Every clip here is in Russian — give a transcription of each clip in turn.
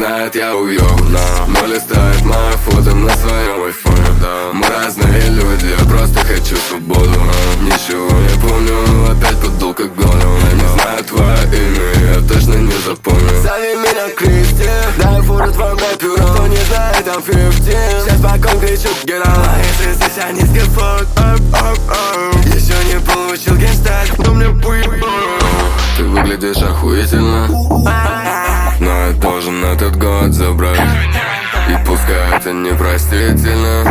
знает, я уёбна Но листает мое фото на своем айфоне да. Мы разные люди, я просто хочу свободу Ничего не помню, опять подул как голым Я не знаю твое имя, я точно не запомню. Зови меня Кристи, дай фуру твоим рэперам Кто не знает, там 15 Сейчас по кричу get out Если здесь я низкий фак, ап, ап, ап Еще не получил генштальт, но мне поебало Ты выглядишь охуительно Но я должен этот год забрать. И пускай это непростительно.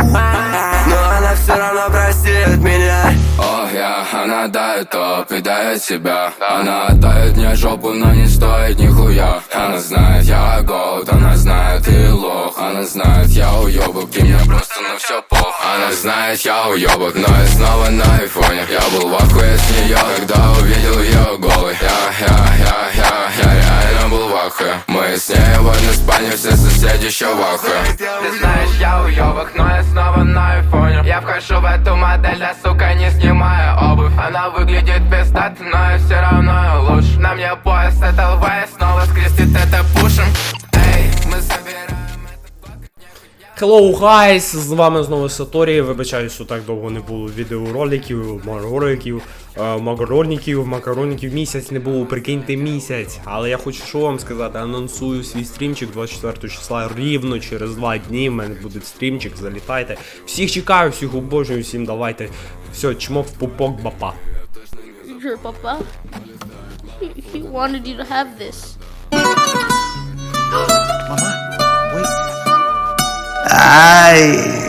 Но она все равно простит меня. О, я, она дает топ и себя. Она отдает мне жопу, но не стоит нихуя. Она знает, я голод, она знает, ты лох. Она знает, я уебок, и мне просто на все пох. Она знает, я уебок, но я снова на айфоне спальне, все соседи ахуе Ты знаешь, я уебок, но я снова на айфоне. Я вхожу в эту модель, да сука, не снимая обувь. Она выглядит пиздато, но я все равно лучше. На мне пояс, это ЛВ, снова скрестит это Hello guys, з вами знову Саторі. Вибачаю, що так довго не було відеороликів, марориків, е, макаронників, макаронників місяць не було, прикиньте місяць. Але я хочу що вам сказати, анонсую свій стрімчик 24 числа рівно через 2 дні. В мене буде стрімчик, залітайте. Всіх чекаю, всіх обожнюю, всім давайте. Все, чмок в пупок бапа. Papa. He, wanted you to have this. Bye.